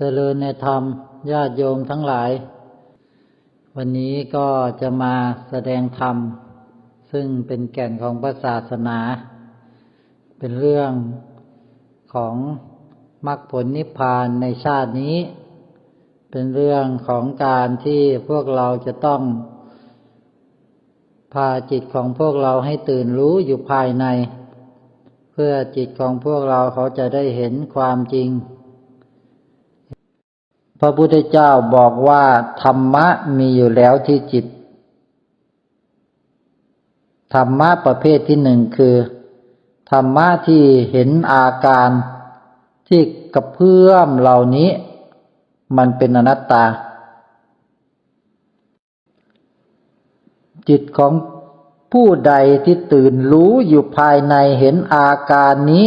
เจริญในธรรมญาติโยมทั้งหลาย วันนี้ก็จะมาแสดงธรรม ซึ่งเป็นแก่นของพระศาสนา เป็นเรื่องของมรรคผลนิพพานในชาตินี้ เป็นเรื่องของการที่พวกเราจะต้อง พาจิตของพวกเราให้ตื่นรู้อยู่ภายใน เพื่อจิตของพวกเราเขาจะได้เห็นความจริง พระพุทธเจ้าบอกว่าธรรมะมีอยู่แล้วที่จิต ธรรมะประเภทที่หนึ่งคือ ธรรมะที่เห็นอาการที่กระเพื่อมเหล่านี้ มันเป็นอนัตตา จิตของผู้ใดที่ตื่นรู้อยู่ภายในเห็นอาการนี้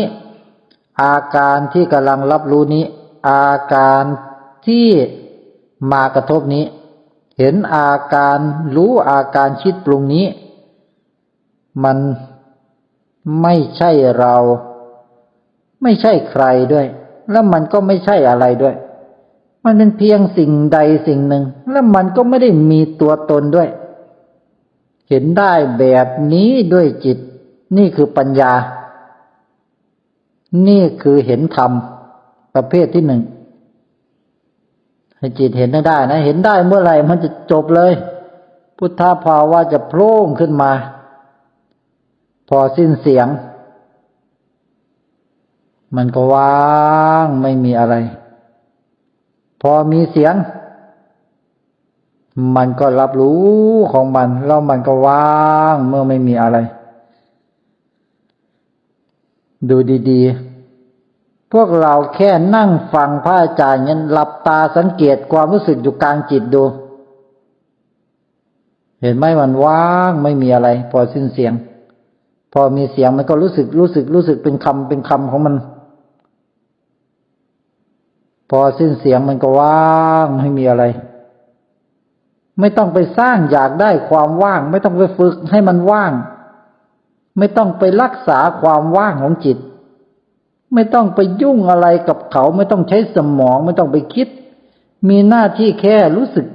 อาการที่กำลังรับรู้นี้ อาการ ที่มากระทบนี้ เห็นอาการรู้อาการคิดปรุงนี้ มันไม่ใช่เรา ไม่ใช่ใครด้วย แล้วมันก็ไม่ใช่อะไรด้วย มันเป็นเพียงสิ่งใดสิ่งหนึ่ง แล้วมันก็ไม่ได้มีตัวตนด้วย เห็นได้แบบนี้ด้วยจิต นี่คือปัญญา นี่คือเห็นธรรมประเภทที่หนึ่ง ให้จิตเห็นได้นะ เห็นได้เมื่อไหร่มันจะจบเลย พุทธภาวะจะโผล่ขึ้นมา พอสิ้นเสียง มันก็ว่างไม่มีอะไร พอมีเสียง มันก็รับรู้ของมัน แล้วมันก็ว่างเมื่อไม่มีอะไร ดูดี ๆ พวกเราแค่นั่งฟังพระอาจารย์ยันหลับตาสังเกตความรู้สึกอยู่กลางจิตดู เห็นไหมมันว่างไม่มีอะไร พอสิ้นเสียง พอมีเสียงมันก็รู้สึกรู้สึกรู้สึกเป็นคำเป็นคำของมัน พอสิ้นเสียงมันก็ว่างไม่มีอะไร ไม่ต้องไปสร้างอยากได้ความว่าง ไม่ต้องไปฝึกให้มันว่าง ไม่ต้องไปรักษาความว่างของจิต ไม่ต้องไปยุ่งอะไรกับเขาไม่ต้องใช้สมองไม่ต้องไปคิด มีหน้าที่แค่รู้สึก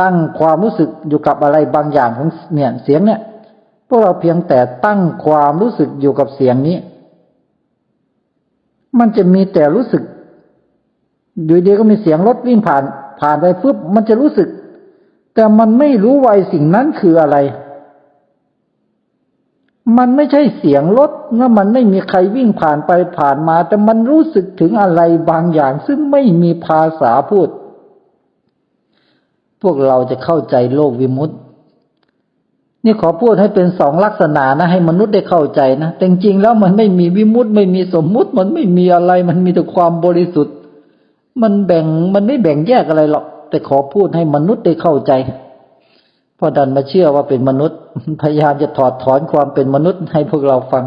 ตั้งความรู้สึกอยู่กับอะไรบางอย่างของเนี่ยเสียงเนี่ย พวกเราเพียงแต่ตั้งความรู้สึกอยู่กับเสียงนี้ มันจะมีแต่รู้สึกอยู่ดีก็มีเสียงรถวิ่งผ่าน ผ่านไปฟึบมันจะรู้สึก แต่มันไม่รู้ว่าสิ่งนั้นคืออะไร มันไม่ใช่เสียงรถแล้วมันไม่มีใครวิ่งผ่านไปผ่านมา แต่มันรู้สึกถึงอะไรบางอย่าง ซึ่งไม่มีภาษาพูด พวกเราจะเข้าใจโลกวิมุตติ นี่ขอพูดให้เป็นสองลักษณะนะ ให้มนุษย์ได้เข้าใจนะแต่จริงๆแล้วมันไม่มีวิมุตติ ไม่มีสมมุติ มันไม่มีอะไร มันมีแต่ความบริสุทธิ์ มันแบ่งมันไม่แบ่งแยกอะไรหรอก แต่ขอพูดให้มนุษย์ได้เข้าใจ พอดันมาเชื่อว่าเป็นมนุษย์ พยายามจะถอดถอนความเป็นมนุษย์ให้พวกเราฟัง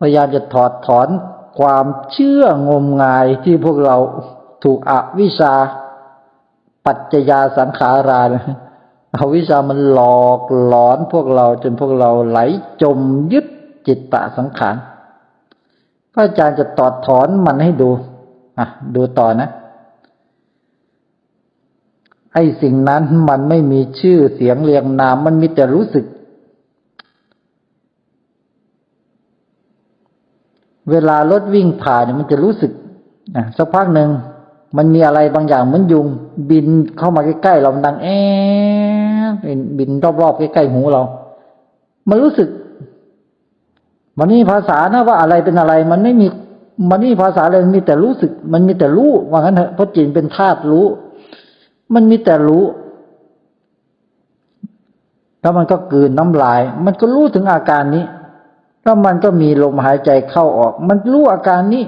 พยายามจะถอดถอนความเชื่องมงายที่พวกเราถูกอวิชชาปัจจยาสังขาราเอาวิชามันหลอกหลอนพวกเราจนพวกเราไหลจมยึดจิตตะสังขารพระอาจารย์จะตอดถอนมันให้ดู อะ ดูต่อนะ ไอ้สิ่งนั้นมันไม่มีชื่อเสียงเรียงนาม มันมีแต่รู้สึก เวลารถวิ่งผ่านเนี่ยมันจะรู้สึกนะสักพักหนึ่งมันมีอะไรบางอย่างเหมือนยุง บินเข้ามาใกล้ๆเราดังแอบบินรอบๆใกล้ๆหูเรา มันรู้สึก มันนี่ภาษานะว่าอะไรเป็นอะไร มันไม่มีมันนี่ภาษาเลยมีแต่รู้สึก มันมีแต่รู้ว่างั้นเถอะเพราะจิตเป็นธาตุรู้ มันมีแต่รู้ แล้วมันก็กืนน้ำลาย มันก็รู้ถึงอาการนี้ แล้วมันก็มีลมหายใจเข้าออก มันรู้อาการนี้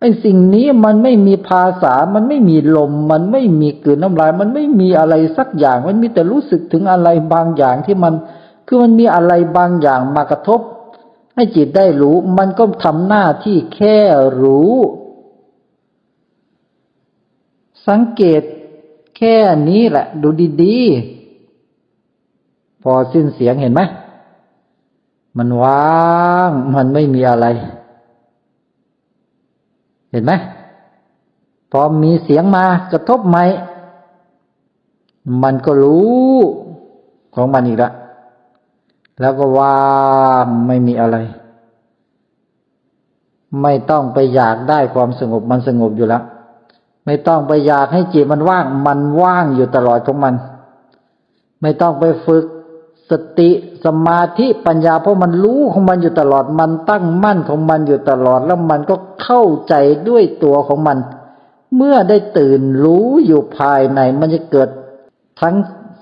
ไอ้สิ่งนี้มันไม่มีภาษา มันไม่มีลม มันไม่มีกืนน้ำลาย มันไม่มีอะไรสักอย่าง มันมีแต่รู้สึกถึงอะไรบางอย่างที่มัน คือมันมีอะไรบางอย่างมากระทบ ให้จิตได้รู้ มันก็ทำหน้าที่แค่รู้ สังเกต แค่นี้แหละ ดูดีๆ พอสิ้นเสียงเห็นไหมมันว่าง มันไม่มีอะไร เห็นไหมพอมีเสียงมากระทบไหม มันก็รู้ของมันอีกละแล้วก็ว่างไม่มีอะไร ไม่ต้องไปอยากได้ความสงบมันสงบอยู่แล้ว ไม่ต้องไปอยากให้จิตมันว่าง มันว่างอยู่ตลอดของมัน ไม่ต้องไปฝึกสติสมาธิปัญญาเพราะมันรู้ของมันอยู่ตลอดมันตั้งมั่นของมันอยู่ตลอดแล้วมันก็เข้าใจด้วยตัวของมัน เมื่อได้ตื่นรู้อยู่ภายใน มันจะเกิดทั้ง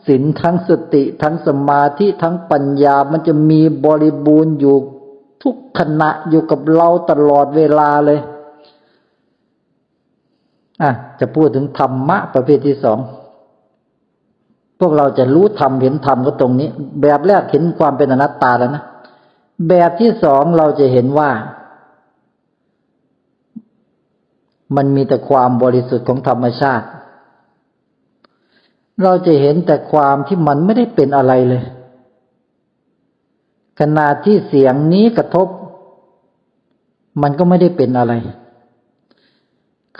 ศีลทั้งสติ ทั้งสมาธิทั้งปัญญามันจะมีบริบูรณ์อยู่ทุกขณะอยู่กับเราตลอดเวลาเลย อะจะพูดถึงธรรมะประเภทที่สอง พวกเราจะรู้ธรรมเห็นธรรมก็ตรงนี้ แบบแรกเห็นความเป็นอนัตตาแล้วนะ แบบที่สองเราจะเห็นว่า มันมีแต่ความบริสุทธิ์ของธรรมชาติ เราจะเห็นแต่ความที่มันไม่ได้เป็นอะไรเลย ขณะที่เสียงนี้กระทบ มันก็ไม่ได้เป็นอะไร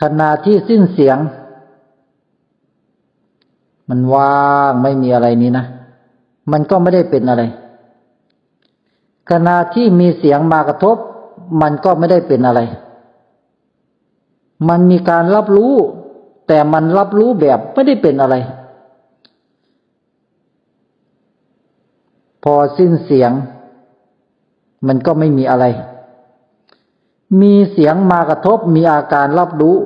ขณะที่สิ้นเสียง มันว่างไม่มีอะไรนี้นะ มันก็ไม่ได้เป็นอะไร ขณะที่มีเสียงมากระทบ มันก็ไม่ได้เป็นอะไร มันมีการรับรู้ แต่มันรับรู้แบบไม่ได้เป็นอะไร พอสิ้นเสียง มันก็ไม่มีอะไร มีเสียงมากระทบมีอาการรับรู้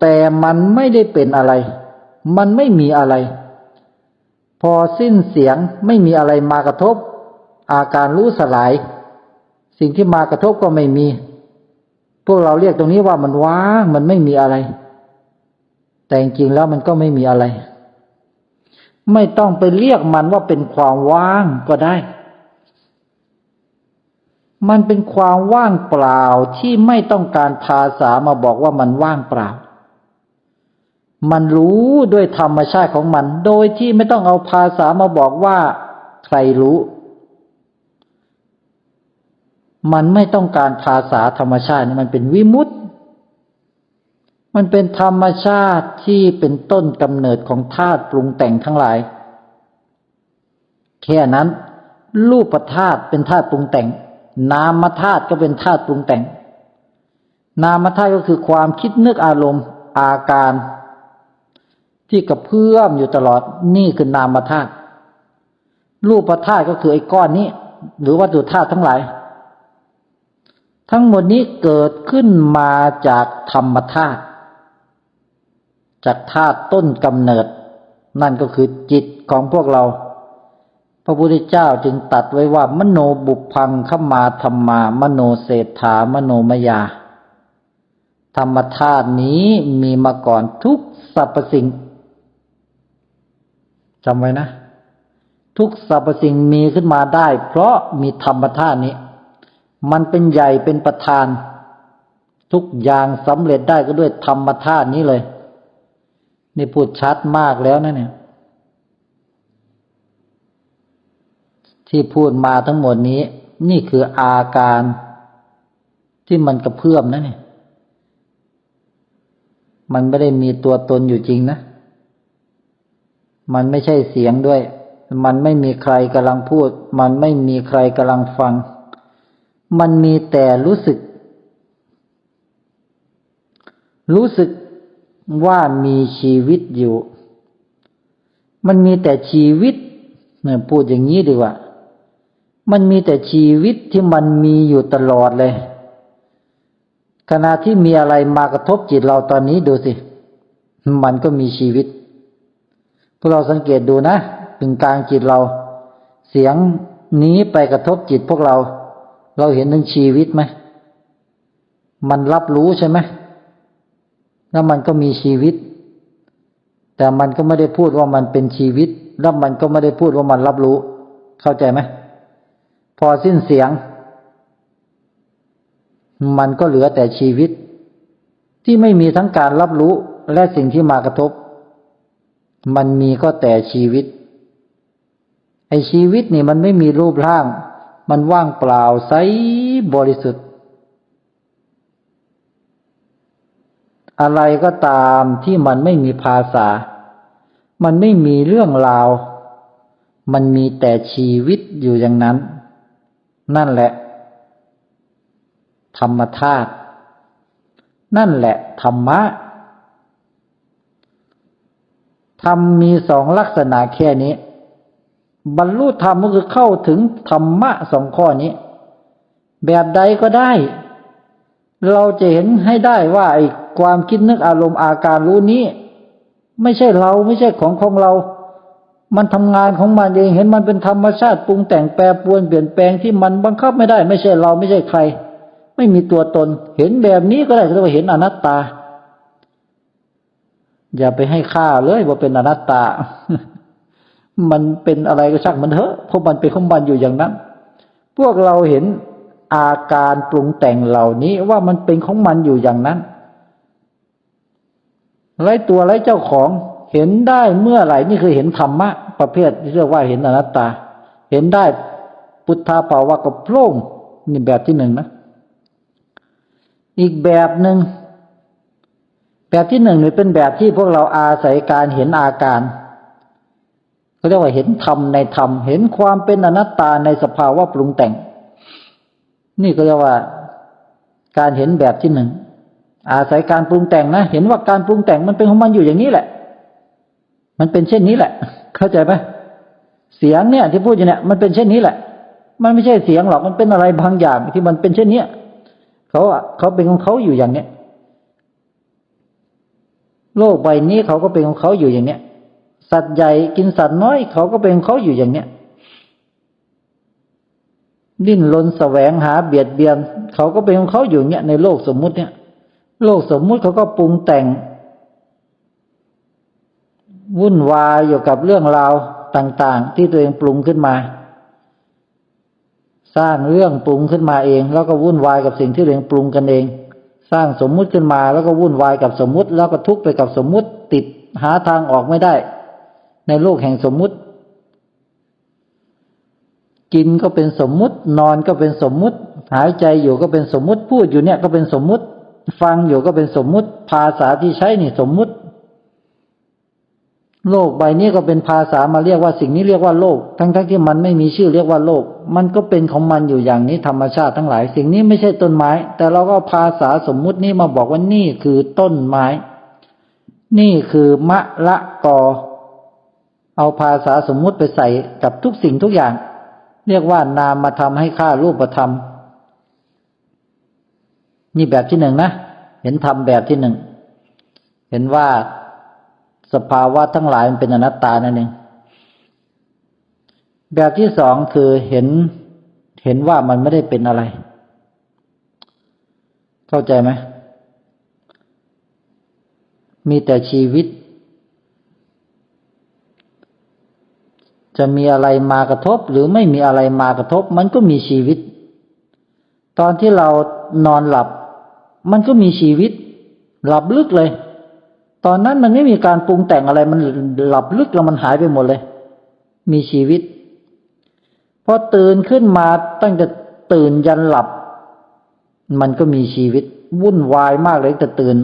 แต่มันไม่ได้เป็นอะไร มันไม่มีอะไร พอสิ้นเสียงไม่มีอะไรมากระทบ อาการรู้สลาย สิ่งที่มากระทบก็ไม่มี พวกเราเรียกตรงนี้ว่ามันว่างมันไม่มีอะไร แต่จริงๆแล้วมันก็ไม่มีอะไร ไม่ต้องไปเรียกมันว่าเป็นความว่างก็ได้ มันเป็นความว่างเปล่าที่ไม่ต้องการภาษามาบอกว่ามันว่างเปล่า มันรู้ด้วยธรรมชาติของมัน โดยที่ไม่ต้องเอาภาษามาบอกว่า ใครรู้ มันไม่ต้องการภาษาธรรมชาติมันเป็นวิมุตติมันเป็นธรรมชาติที่เป็นต้นกำเนิดของธาตุปรุงแต่งทั้งหลาย แค่นั้น รูปธาตุเป็นธาตุปรุงแต่ง นามธาตุก็เป็นธาตุปรุงแต่ง นามธาตุก็คือความคิดนึกอารมณ์อาการ ที่กระเพื่อมอยู่ตลอดนี่คือนามธาตุรูปธาตุก็คือไอ้ก้อนนี้ หรือวัตถุธาตุทั้งหลาย ทั้งหมดนี้เกิดขึ้นมาจากธรรมธาตุจากธาตุต้นกำเนิด นั่นก็คือจิตของพวกเรา พระพุทธเจ้าจึงตัดไว้ว่า มโนบุพังขมาธรรมา มโนเศรษฐามโนมยา ธรรมธาตุนี้มีมาก่อนทุกสรรพสิ่งจำไว้นะ ทุกสรรพสิ่งมีขึ้นมาได้ เพราะมีธรรมธาตุนี้ มันเป็นใหญ่เป็นประธาน ทุกอย่างสำเร็จได้ก็ด้วยธรรมธาตุนี้เลย นี่พูดชัดมากแล้วนะเนี่ย ที่พูดมาทั้งหมดนี้ นี่คืออาการที่มันกระเพื่อมนะเนี่ย มันไม่ได้มีตัวตนอยู่จริงนะ มันไม่ใช่เสียงด้วย มันไม่มีใครกำลังพูด มันไม่มีใครกำลังฟัง มันมีแต่รู้สึก รู้สึกว่ามีชีวิตอยู่ มันมีแต่ชีวิตเนี่ยพูดอย่างนี้ดีกว่า มันมีแต่ชีวิตที่มันมีอยู่ตลอดเลย ขณะที่มีอะไรมากระทบจิตเราตอนนี้ดูสิ มันก็มีชีวิต พวกเราสังเกตดูนะถึงกลางจิตเรา เสียงนี้ไปกระทบจิตพวกเรา เราเห็นถึงชีวิตไหม มันรับรู้ใช่ไหมแล้วมันก็มีชีวิต แต่มันก็ไม่ได้พูดว่ามันเป็นชีวิต แล้วมันก็ไม่ได้พูดว่ามันรับรู้ เข้าใจไหม พอสิ้นเสียง มันก็เหลือแต่ชีวิต ที่ไม่มีทั้งการรับรู้และสิ่งที่มากระทบ มันมีก็แต่ชีวิต ไอชีวิตนี่มันไม่มีรูปร่าง มันว่างเปล่าใสบริสุทธิ์ อะไรก็ตามที่มันไม่มีภาษา มันไม่มีเรื่องราว มันมีแต่ชีวิตอยู่อย่างนั้น นั่นแหละ ธรรมธาตุนั่นแหละธรรมะธรรมมีสองลักษณะแค่นี้ บรรลุธรรมก็คือเข้าถึงธรรมะสองข้อนี้ แบบใดก็ได้ เราจะเห็นให้ได้ว่าไอ้ความคิดนึกอารมณ์อาการรู้นี้ ไม่ใช่เราไม่ใช่ของของเรา มันทำงานของมันเองเห็นมันเป็นธรรมชาติปรุงแต่งแปรปรวนเปลี่ยนแปลงที่มันบังคับไม่ได้ ไม่ใช่เราไม่ใช่ใคร ไม่มีตัวตน เห็นแบบนี้ก็ได้เรียกว่าเห็นอนัตตา อย่าไปให้ค่าเลยว่าเป็นอนัตตา มันเป็นอะไรก็ช่างมันเถอะเพราะมันเป็นของมันอยู่อย่างนั้น พวกเราเห็นอาการปรุงแต่งเหล่านี้ว่ามันเป็นของมันอยู่อย่างนั้นไร้ตัวไร้เจ้าของ เห็นได้เมื่อไหร่นี่คือเห็นธรรมะ ประเภทที่เรียกว่าเห็นอนัตตา เห็นได้พุทธาภาวะกับโพร่งนี่แบบที่หนึ่งนะ อีกแบบหนึ่งแบบที่หนึ่งนี่เป็นแบบที่พวกเราอาศัยการเห็นอาการเขาเรียกว่าเห็นธรรมในธรรม เห็นความเป็นอนัตตาในสภาวะปรุงแต่ง นี่ก็เรียกว่าการเห็นแบบที่หนึ่งอาศัยการปรุงแต่งนะ เห็นว่าการปรุงแต่งมันเป็นของมันอยู่อย่างนี้แหละ มันเป็นเช่นนี้แหละ เข้าใจไหมเสียงเนี่ย ที่พูดอยู่เนี่ย มันเป็นเช่นนี้แหละ มันไม่ใช่เสียงหรอกมันเป็นอะไรบางอย่างที่มันเป็นเช่นเนี้ยเขาอะเขาเป็นของเขาอยู่อย่างเนี้ยโลกใบนี้เขาก็เป็นของเขาอยู่อย่างเนี้ย สัตว์ใหญ่กินสัตว์น้อย เขาก็เป็นของเขาอยู่อย่างเนี้ย ดิ้นรนแสวงหาเบียดเบียน เขาก็เป็นของเขาอยู่เนี้ยในโลกสมมุติเนี่ย โลกสมมุติเขาก็ปรุงแต่ง วุ่นวายอยู่กับเรื่องราวต่าง ๆ ที่ตัวเองปรุงขึ้นมา สร้างเรื่องปรุงขึ้นมาเอง แล้วก็วุ่นวายกับสิ่งที่ตัวเองปรุงกันเอง สร้างสมมุติขึ้นมา แล้วก็วุ่นวายกับสมมุติ แล้วก็ทุกข์ไปกับสมมุติติดหาทางออกไม่ได้ ในโลกแห่งสมมุติ กินก็เป็นสมมุติ นอนก็เป็นสมมุติ หายใจอยู่ก็เป็นสมมุติ พูดอยู่เนี่ยก็เป็นสมมุติ ฟังอยู่ก็เป็นสมมุติ ภาษาที่ใช้นี่สมมุติ โลกใบนี้ก็เป็นภาษามาเรียกว่าสิ่งนี้เรียกว่าโลก ทั้งๆทที่มันไม่มีชื่อเรียกว่าโลก มันก็เป็นของมันอยู่อย่างนี้ธรรมชาติทั้งหลาย สิ่งนี้ไม่ใช่ต้นไม้ แต่เราก็ภาษาสมมุตินี้มาบอกว่านี่คือต้นไม้ นี่คือมะละกอ เอาภาษาสมมุติไปใส่กับทุกสิ่งทุกอย่าง เรียกว่านามมาทำให้ค่ารูปธรรม นี่แบบที่หนึ่งนะ เห็นธรรมแบบที่หนึ่ง เห็นว่า สภาวะทั้งหลายมันเป็นอนัตตานั่นเองแบบที่สองคือเห็นเห็นว่ามันไม่ได้เป็นอะไร เข้าใจไหมมีแต่ชีวิต จะมีอะไรมากระทบ หรือไม่มีอะไรมากระทบ มันก็มีชีวิต ตอนที่เรานอนหลับ มันก็มีชีวิต หลับลึกเลย ตอนนั้นมันไม่มีการปรุงแต่งอะไร มันหลับลึกแล้วมันหายไปหมดเลย มีชีวิต พอตื่นขึ้นมาตั้งแต่ตื่นยันหลับ มันก็มีชีวิต วุ่นวายมากเลยแต่ตื่น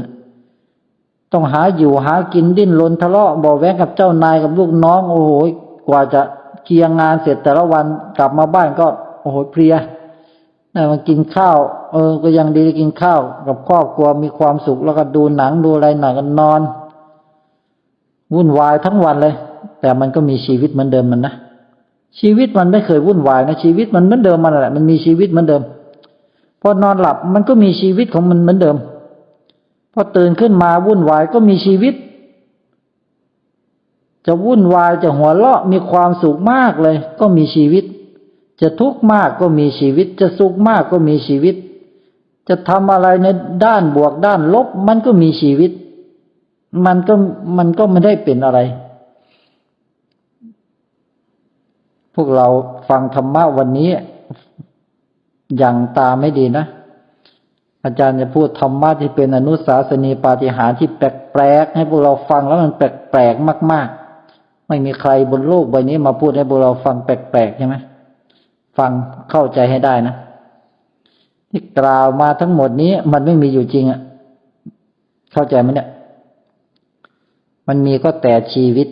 ต้องหาอยู่หากินดิ้นรนทะเลาะบาะแวงกับเจ้านายกับลูกน้อง โอ้โหกว่าจะเคลียร์งานเสร็จแต่ละวันกลับมาบ้านก็ โอ้โหเพลียนะมากินข้าว เออ ก็ยังดีกินข้าว กับครอบครัวมีความสุขแล้วก็ดูหนังดูอะไรหนังกันนอน วุ่นวายทั้งวันเลย แต่มันก็มีชีวิตเหมือนเดิมมันนะชีวิตมันไม่เคยวุ่นวายนะชีวิตมันเหมือนเดิมมันแหละมันมีชีวิตเหมือนเดิมพอนอนหลับมันก็มีชีวิตของมันเหมือนเดิมพอตื่นขึ้นมาวุ่นวายก็มีชีวิต จะวุ่นวายจะหัวเราะมีความสุขมากเลย ก็มีชีวิต จะทุกข์มากก็มีชีวิต จะสุขมากก็มีชีวิต จะทำอะไรในด้านบวกด้านลบ มันก็มีชีวิต มันก็มันก็ไม่ได้เป็นอะไร พวกเราฟังธรรมะวันนี้ อย่างตาไม่ดีนะ อาจารย์จะพูดธรรมะที่เป็นอนุสาสนีปาฏิหาริย์ที่แปลกๆให้พวกเราฟังแล้วมันแปลกๆมาก ๆ ไม่มีใครบนโลกใบนี้มาพูดให้พวกเราฟังแปลกๆใช่ไหมฟังเข้าใจให้ได้นะ ที่กล่าวมาทั้งหมดนี้ มันไม่มีอยู่จริงอะเข้าใจไหมเนี่ย มันมีก็แต่ชีวิต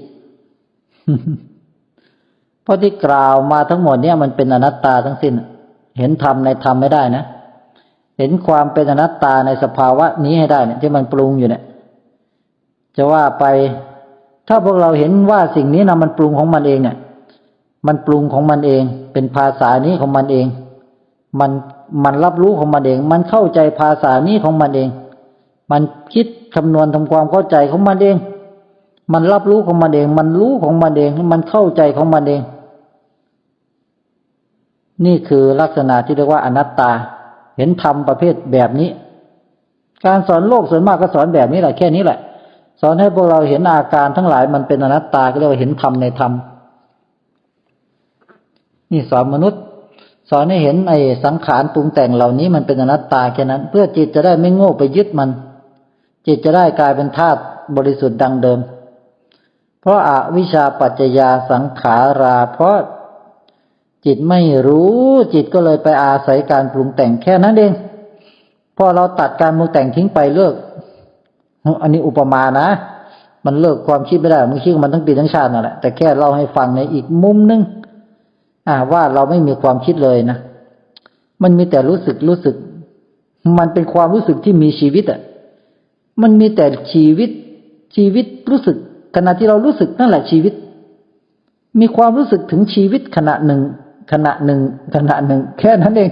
เพราะที่กล่าวมาทั้งหมดเนี่ยมันเป็นอนัตตาทั้งสิ้น เห็นธรรมในธรรมไม่ได้นะ เห็นความเป็นอนัตตาในสภาวะนี้ให้ได้เนี่ยที่มันปรุงอยู่เนี่ย จะว่าไป ถ้าพวกเราเห็นว่าสิ่งนี้นะมันปรุงของมันเองเนี่ย มันปรุงของมันเอง เป็นภาษานี้ของมันเอง มัน มันรับรู้ของมันเอง มันเข้าใจภาษานี้ของมันเอง มันคิดคำนวณทำความเข้าใจของมันเอง มันรับรู้ของมันเอง มันรู้ของมันเอง มันเข้าใจของมันเอง นี่คือลักษณะที่เรียกว่าอนัตตา เห็นธรรมประเภทแบบนี้ การสอนโลกส่วนมากก็สอนแบบนี้แหละแค่นี้แหละ สอนให้พวกเราเห็นอาการทั้งหลายมันเป็นอนัตตาก็เรียกว่าเห็นธรรมในธรรมนี่สอนมนุษย์ สอนให้เห็นไอ้สังขารปรุงแต่งเหล่านี้มันเป็นอนัตตาแค่นั้น เพื่อจิตจะได้ไม่โง่ไปยึดมัน จิตจะได้กลายเป็นธาตุบริสุทธิ์ดังเดิม เพราะอาวิชชาปัจจยาสังขารา เพราะจิตไม่รู้จิตก็เลยไปอาศัยการปรุงแต่งแค่นั้นเองพอเราตัดการปรุงแต่งทิ้งไปเลิก อันนี้อุปมานะ มันเลิกความคิดไม่ได้มันคิดมันทั้งปีทั้งชาตินั่นแหละแต่แค่เล่าให้ฟังในอีกมุมนึง อ่าว่าเราไม่มีความคิดเลยนะมันมีแต่รู้สึกรู้สึก มันเป็นความรู้สึกที่มีชีวิตอะ มันมีแต่ชีวิต ชีวิตรู้สึก ขณะที่เรารู้สึกนั่นแหละชีวิต มีความรู้สึกถึงชีวิตขณะหนึ่ง ขณะหนึ่ง ขณะหนึ่ง แค่นั้นเอง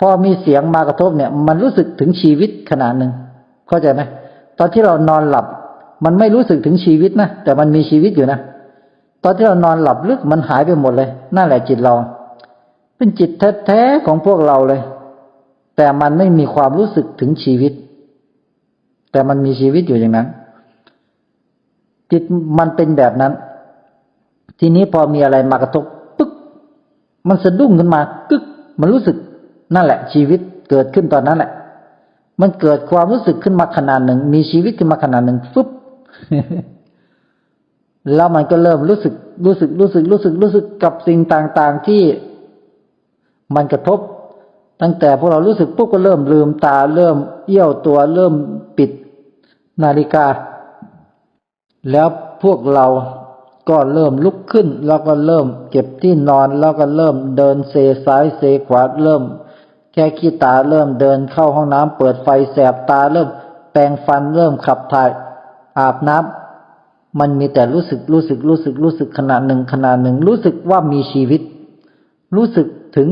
พอมีเสียงมากระทบเนี่ย มันรู้สึกถึงชีวิตขณะหนึ่ง เข้าใจไหมตอนที่เรานอนหลับ มันไม่รู้สึกถึงชีวิตนะแต่มันมีชีวิตอยู่นะ ตอนที่เรานอนหลับลึกมันหายไปหมดเลย นั่นแหละจิตเรา เป็นจิตแท้ๆของพวกเราเลย แต่มันไม่มีความรู้สึกถึงชีวิต แต่มันมีชีวิตอยู่อย่างนั้น จิตมันเป็นแบบนั้น ทีนี้พอมีอะไรมากระทบปึ๊ก มันสะดุ้งขึ้นมากึก มันรู้สึกนั่นแหละ ชีวิตเกิดขึ้นตอนนั้นแหละ มันเกิดความรู้สึกขึ้นมาขนาดหนึ่ง มีชีวิตขึ้นมาขนาดหนึ่งฟึบ แล้วมันก็เริ่มรู้สึกรู้สึกรู้สึกรู้สึกรู้สึกกับสิ่งต่างๆที่มันกระทบ ตั้งแต่พวกเรารู้สึกปุ๊บก็เริ่มลืมตาเริ่มเอี้ยวตัวเริ่มปิดนาฬิกา แล้วพวกเราก็เริ่มลุกขึ้น แล้วก็เริ่มเก็บที่นอน แล้วก็เริ่มเดินเซซ้ายเซขวาเริ่ม แค่ขี้ตาเริ่มเดินเข้าห้องน้ำเปิดไฟแสบตาเริ่มแปรงฟันเริ่มขับถ่าย อาบน้ำ มันมีแต่รู้สึกรู้สึกรู้สึกรู้สึกขณะหนึ่งขณะหนึ่ง รู้สึกว่ามีชีวิต รู้สึกถึง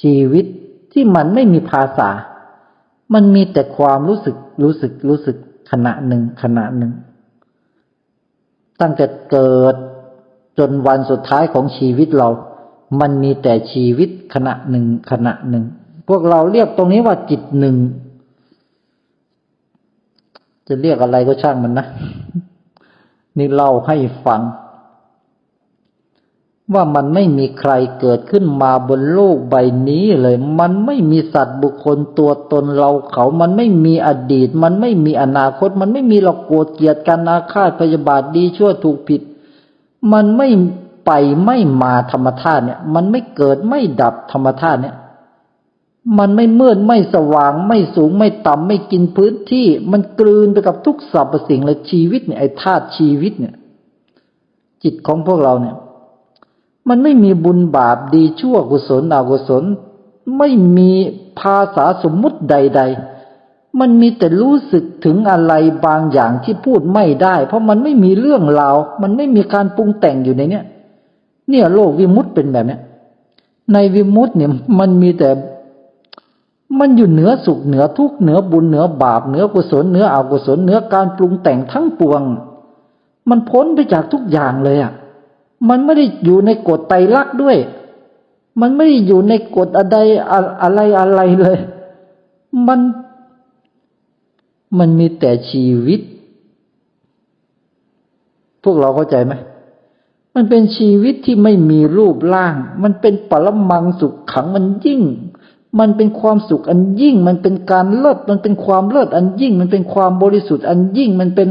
ชีวิตที่มันไม่มีภาษา มันมีแต่ความรู้สึกรู้สึกรู้สึกขณะหนึ่งขณะหนึ่ง ตั้งแต่เกิดจนวันสุดท้ายของชีวิตเรา มันมีแต่ชีวิตขณะหนึ่งขณะหนึ่ง พวกเราเรียกตรงนี้ว่าจิตหนึ่ง จะเรียกอะไรก็ช่างมันนะ นี่เล่าให้ฟัง ว่ามันไม่มีใครเกิดขึ้นมาบนโลกใบนี้เลย มันไม่มีสัตว์บุคคลตัวตนเราเขา มันไม่มีอดีต มันไม่มีอนาคต มันไม่มีเราโกรธเกลียดกันอาฆาตพยาบาทดีชั่วถูกผิด มันไม่ไปไม่มาธรรมธาตุเนี่ย มันไม่เกิดไม่ดับธรรมธาตุเนี่ย มันไม่มืดไม่สว่าง ไม่สูงไม่ต่ำไม่กินพื้นที่ มันกลืนไปกับทุกสรรพสิ่งเลยชีวิตเนี่ยไอ้ธาตุชีวิตเนี่ย จิตของพวกเราเนี่ย มันไม่มีบุญบาปดีชั่วกุศลอกุศล ไม่มีภาษาสมมุติใด ๆ มันมีแต่รู้สึกถึงอะไรบางอย่างที่พูดไม่ได้ เพราะมันไม่มีเรื่องราว มันไม่มีการปรุงแต่งอยู่ในเนี้ยเนี่ยโลกวิมุตเป็นแบบเนี้ยในวิมุตเนี่ยมันมีแต่ มันอยู่เหนือสุขเหนือทุกข์เหนือบุญเหนือบาปเหนือกุศลเหนืออกุศลเหนือการปรุงแต่งทั้งปวง มันพ้นไปจากทุกอย่างเลยอะ มันไม่ได้อยู่ในกฎไตรลักษณ์ด้วย มันไม่ได้อยู่ในกฎอะไรอะไรอะไรเลย มัน มันมีแต่ชีวิต พวกเราเข้าใจไหมมันเป็นชีวิตที่ไม่มีรูปร่าง มันเป็นปรมังสุขขังมันยิ่ง มันเป็นความสุขอันยิ่ง มันเป็นการเลิศ มันเป็นความเลิศอันยิ่ง มันเป็นความบริสุทธิ์อันยิ่ง มันเป็น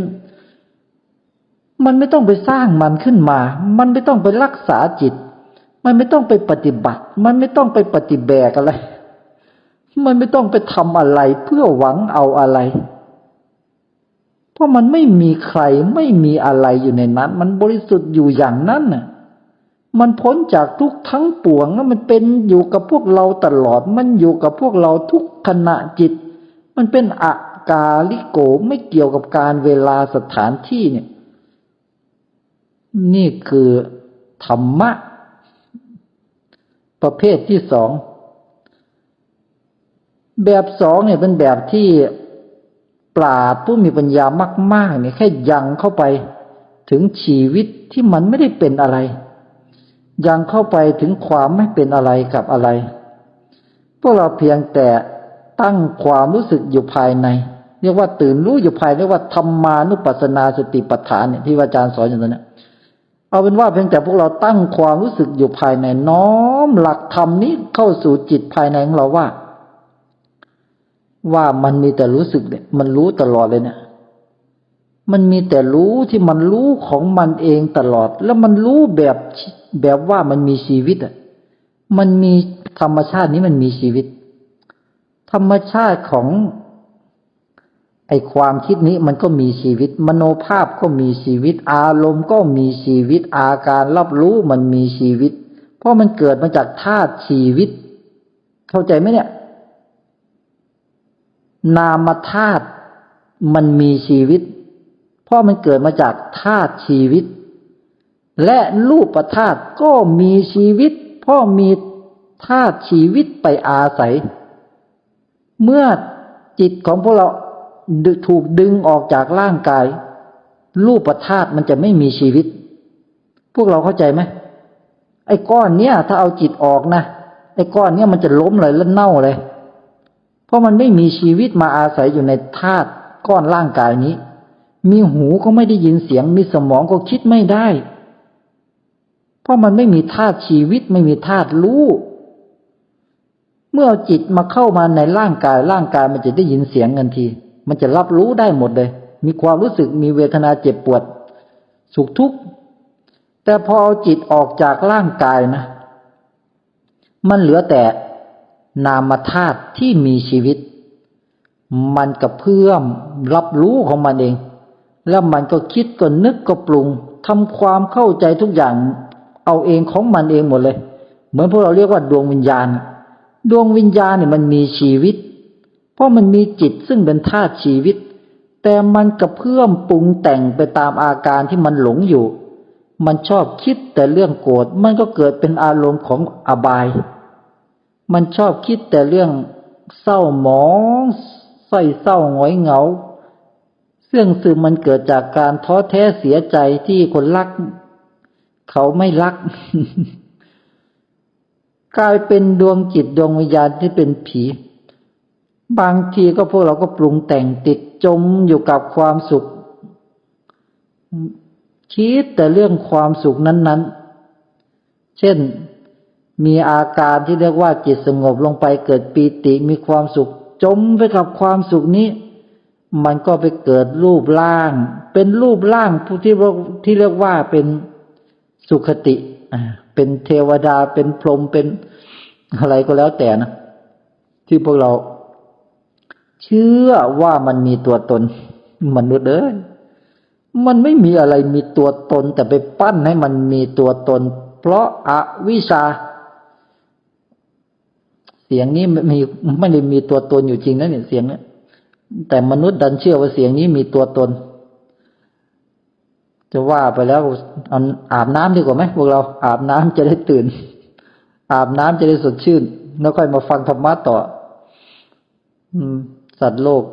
มันไม่ต้องไปสร้างมันขึ้นมา มันไม่ต้องไปรักษาจิต มันไม่ต้องไปปฏิบัติ มันไม่ต้องไปปฏิแบกอะไร มันไม่ต้องไปทำอะไรเพื่อหวังเอาอะไร เพราะมันไม่มีใครไม่มีอะไรอยู่ในนั้น มันบริสุทธิ์อยู่อย่างนั้นน่ะ มันพ้นจากทุกทั้งปวงแล้วมันเป็นอยู่กับพวกเราตลอด มันอยู่กับพวกเราทุกขณะจิต มันเป็นอากาลิโกไม่เกี่ยวกับการเวลาสถานที่เนี่ย นี่คือธรรมะ ประเภทที่สอง แบบสองเนี่ยเป็นแบบที่ปราดผู้มีปัญญามาก ๆ เนี่ยแค่ยังเข้าไปถึงชีวิตที่มันไม่ได้เป็นอะไร ยังเข้าไปถึงความไม่เป็นอะไรกับอะไร พวกเราเพียงแต่ตั้งความรู้สึกอยู่ภายใน เรียกว่าตื่นรู้อยู่ภายเรียกว่าธรรมานุปัสสนาสติปัฏฐานเนี่ยที่อาจารย์สอนอยู่ตรงนี้เอาเป็นว่าเพียงแต่พวกเราตั้งความรู้สึกอยู่ภายในน้อมหลักธรรมนี้เข้าสู่จิตภายในของเราว่า ว่ามันมีแต่รู้สึกเนี่ยมันรู้ตลอดเลยเนี่ยมันมีแต่รู้ที่มันรู้ของมันเองตลอด แล้วมันรู้แบบ แบบว่ามันมีชีวิตอะมันมีธรรมชาตินี้มันมีชีวิต ธรรมชาติของไอความคิดนี้มันก็มีชีวิต มโนภาพก็มีชีวิต อารมณ์ก็มีชีวิต อาการรับรู้มันมีชีวิต เพราะมันเกิดมาจากธาตุชีวิต เข้าใจไหมเนี่ย นามธาตุมันมีชีวิต เพราะมันเกิดมาจากธาตุชีวิต และรูปธาตุก็มีชีวิตพราะมีธาตุชีวิตไปอาศัย เมื่อจิตของพวกเราถูกดึงออกจากร่างกาย รูปธาตุมันจะไม่มีชีวิต พวกเราเข้าใจไหมไอ้ก้อนเนี้ย ถ้าเอาจิตออกนะไอ้ก้อนเนี้ยมันจะล้มเลยแล้วเน่าเลย เพราะมันไม่มีชีวิตมาอาศัยอยู่ในธาตุก้อนร่างกายนี้ มีหูก็ไม่ได้ยินเสียง มีสมองก็คิดไม่ได้ เพราะมันไม่มีธาตุชีวิตไม่มีธาตุรู้ เมื่อจิตมาเข้ามาในร่างกายร่างกายมันจะได้ยินเสียงเงินที มันจะรับรู้ได้หมดเลย มีความรู้สึกมีเวทนาเจ็บปวด สุขทุกข์แต่พอเอาจิตออกจากร่างกายนะ มันเหลือแต่นามธาตุที่มีชีวิต มันกระเพื่อมรับรู้ของมันเอง แล้วมันก็คิดก็นึกก็ปรุงทำความเข้าใจทุกอย่าง เอาเองของมันเองหมดเลย เหมือนพวกเราเรียกว่าดวงวิญญาณ ดวงวิญญาณเนี่ยมันมีชีวิต เพราะมันมีจิตซึ่งเป็นธาตุชีวิต แต่มันกระเพื่อมปรุงแต่งไปตามอาการที่มันหลงอยู่ มันชอบคิดแต่เรื่องโกรธมันก็เกิดเป็นอารมณ์ของอบาย มันชอบคิดแต่เรื่องเศร้าหมองใส่เศร้าหงอยเหงาเสื่องซึมมันเกิดจากการท้อแท้เสียใจที่คนรัก เขาไม่รัก กลายเป็นดวงจิตดวงวิญญาณที่เป็นผี บางทีก็พวกเราก็ปรุงแต่งติดจมอยู่กับความสุข คิดแต่เรื่องความสุขนั้น ๆ เช่นมีอาการที่เรียกว่าจิตสงบลงไปเกิดปีติมีความสุข จมไปกับความสุขนี้ มันก็ไปเกิดรูปร่าง เป็นรูปร่างผู้ที่ที่เรียกว่าเป็น สุขติเป็นเทวดาเป็นพรหมเป็นอะไรก็แล้วแต่นะที่พวกเรา เชื่อว่ามันมีตัวตน มนุษย์เอ้ยมันไม่มีอะไรมีตัวตน แต่ไปปั้นให้มันมีตัวตน เพราะอาวิชา เสียงนี้มีไม่ได้มีตัวตนอยู่จริงนะเนี่ยเสียงนี้แต่มนุษย์ดันเชื่อว่าเสียงนี้มีตัวตน จะว่าไปแล้วอาอาบน้ำดีกว่าไหมพวกเราอาบน้ำจะได้ตื่น อาบน้ำจะได้สดชื่น แล้วค่อยมาฟังธรรมะต่อ อืม สัตว์โลก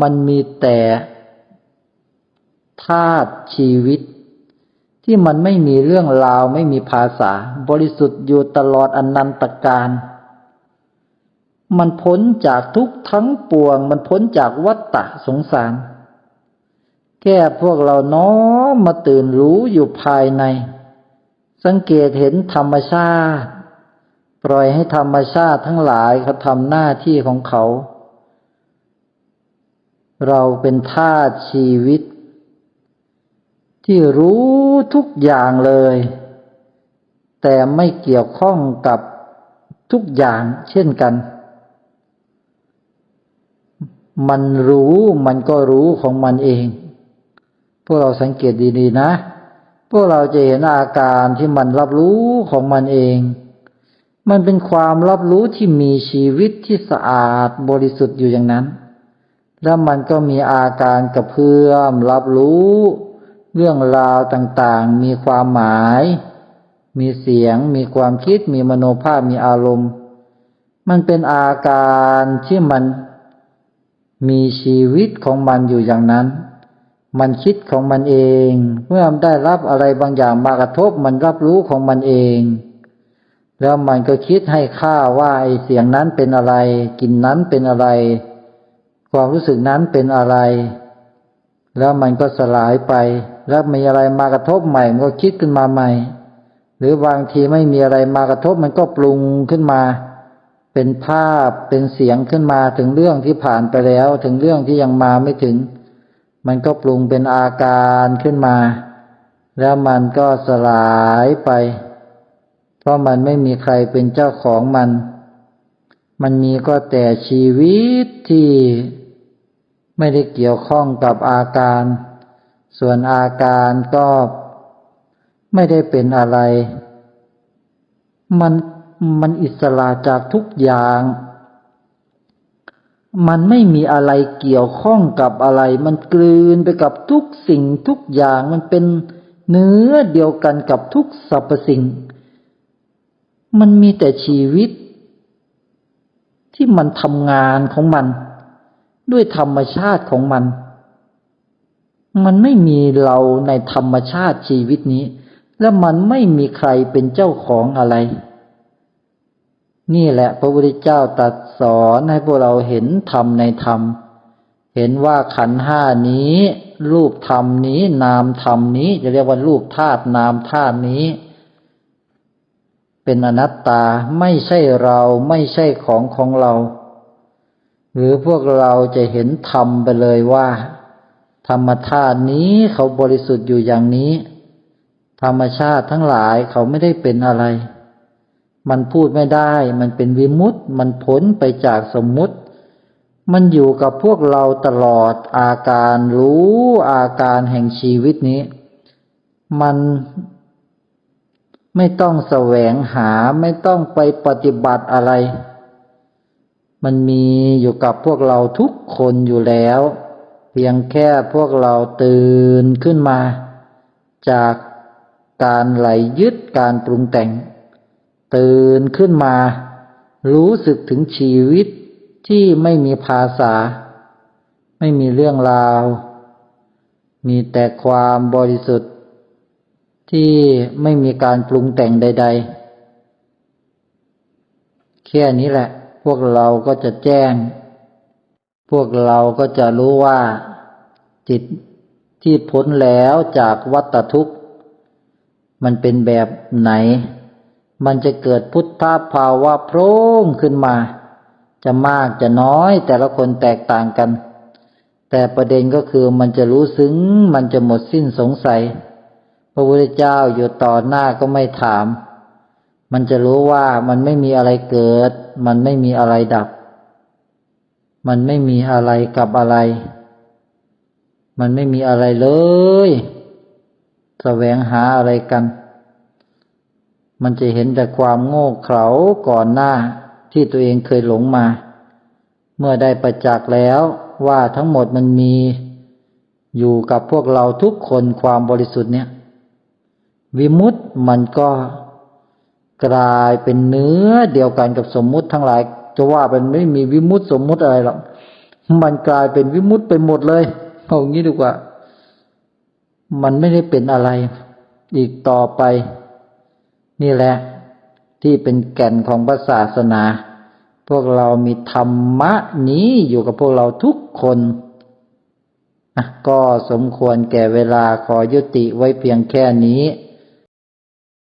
มันมีแต่ธาตุชีวิต ที่มันไม่มีเรื่องราว ไม่มีภาษา บริสุทธิ์อยู่ตลอดอนันตการมันพ้นจากทุกทั้งปวง มันพ้นจากวัฏฏะสงสาร แค่พวกเราน้อมมาตื่นรู้อยู่ภายใน สังเกตเห็นธรรมชาติ ปล่อยให้ธรรมชาติทั้งหลายเขาทำหน้าที่ของเขา เราเป็นธาตุชีวิต ที่รู้ทุกอย่างเลย แต่ไม่เกี่ยวข้องกับทุกอย่างเช่นกัน มันรู้มันก็รู้ของมันเอง พวกเราสังเกตดีๆนะ พวกเราจะเห็นอาการที่มันรับรู้ของมันเอง มันเป็นความรับรู้ที่มีชีวิตที่สะอาดบริสุทธิ์อยู่อย่างนั้น แล้วมันก็มีอาการกระเพื่อมรับรู้ เรื่องราวต่างๆ มีความหมาย มีเสียง มีความคิด มีมโนภาพ มีอารมณ์ มันเป็นอาการที่มันมีชีวิตของมันอยู่อย่างนั้น มันคิดของมันเอง เมื่อได้รับอะไรบางอย่างมากระทบมันรับรู้ของมันเอง แล้วมันก็คิดให้ค่าว่าไอ้เสียงนั้นเป็นอะไรกลิ่นนั้นเป็นอะไร ความรู้สึกนั้นเป็นอะไร แล้วมันก็สลายไป แล้วมีอะไรมากระทบใหม่ มันก็คิดขึ้นมาใหม่ หรือบางทีไม่มีอะไรมากระทบมันก็ปรุงขึ้นมา เป็นภาพเป็นเสียงขึ้นมาถึงเรื่องที่ผ่านไปแล้ว ถึงเรื่องที่ยังมาไม่ถึง มันก็ปรุงเป็นอาการขึ้นมา แล้วมันก็สลายไป เพราะมันไม่มีใครเป็นเจ้าของมัน มันมีก็แต่ชีวิตที่ไม่ได้เกี่ยวข้องกับอาการ ส่วนอาการก็ไม่ได้เป็นอะไร มันมันอิสระจากทุกอย่าง มันไม่มีอะไรเกี่ยวข้องกับอะไร มันกลืนไปกับทุกสิ่งทุกอย่างมันเป็นเนื้อเดียวกันกับทุกสรรพสิ่ง มันมีแต่ชีวิต ที่มันทำงานของมัน ด้วยธรรมชาติของมัน มันไม่มีเราในธรรมชาติชีวิตนี้ และมันไม่มีใครเป็นเจ้าของอะไร นี่แหละพระพุทธเจ้าตรัสสอนให้พวกเราเห็นธรรมในธรรม เห็นว่าขันห้านี้ รูปธรรมนี้นามธรรมนี้จะเรียกว่ารูปธาตุนามธาตุนี้ เป็นอนัตตาไม่ใช่เราไม่ใช่ของของเรา หรือพวกเราจะเห็นธรรมไปเลยว่า ธรรมธาตุนี้เขาบริสุทธิ์อยู่อย่างนี้ ธรรมชาติทั้งหลายเขาไม่ได้เป็นอะไร มันพูดไม่ได้ มันเป็นวิมุตต์มันพ้นไปจากสมมุติ มันอยู่กับพวกเราตลอดอาการรู้อาการแห่งชีวิตนี้ มันไม่ต้องแสวงหาไม่ต้องไปปฏิบัติอะไร มันมีอยู่กับพวกเราทุกคนอยู่แล้ว เพียงแค่พวกเราตื่นขึ้นมา จากการไหลยึดการปรุงแต่ง ตื่นขึ้นมา รู้สึกถึงชีวิตที่ไม่มีภาษา ไม่มีเรื่องราว มีแต่ความบริสุทธิ์ ที่ไม่มีการปรุงแต่งใด ๆ แค่นี้แหละ พวกเราก็จะแจ้ง พวกเราก็จะรู้ว่า จิตที่พ้นแล้วจากวัฏทุกข์ มันเป็นแบบไหน มันจะเกิดพุทธภาวะโพร่งขึ้นมา จะมากจะน้อยแต่ละคนแตกต่างกัน แต่ประเด็นก็คือมันจะรู้ซึ้ง มันจะหมดสิ้นสงสัย พระพุทธเจ้าอยู่ต่อหน้าก็ไม่ถาม มันจะรู้ว่ามันไม่มีอะไรเกิด มันไม่มีอะไรดับ มันไม่มีอะไรกับอะไร มันไม่มีอะไรเลย แสวงหาอะไรกัน มันจะเห็นแต่ความโง่เขลาก่อนหน้าที่ตัวเองเคยหลงมา เมื่อได้ประจักษ์แล้วว่าทั้งหมดมันมี อยู่กับพวกเราทุกคนความบริสุทธิ์เนี่ย วิมุตต์มันก็กลายเป็นเนื้อเดียวกันกับสมมุติทั้งหลาย จะว่าเป็นไม่มีวิมุตต์สมมุติอะไรหรอกมันกลายเป็นวิมุตต์ไปหมดเลยเอางี้ดีกว่า มันไม่ได้เป็นอะไร อีกต่อไป นี่แหละที่เป็นแก่นของพระศาสนา พวกเรามีธรรมะนี้อยู่กับพวกเราทุกคนก็สมควรแก่เวลาขอยุติไว้เพียงแค่นี้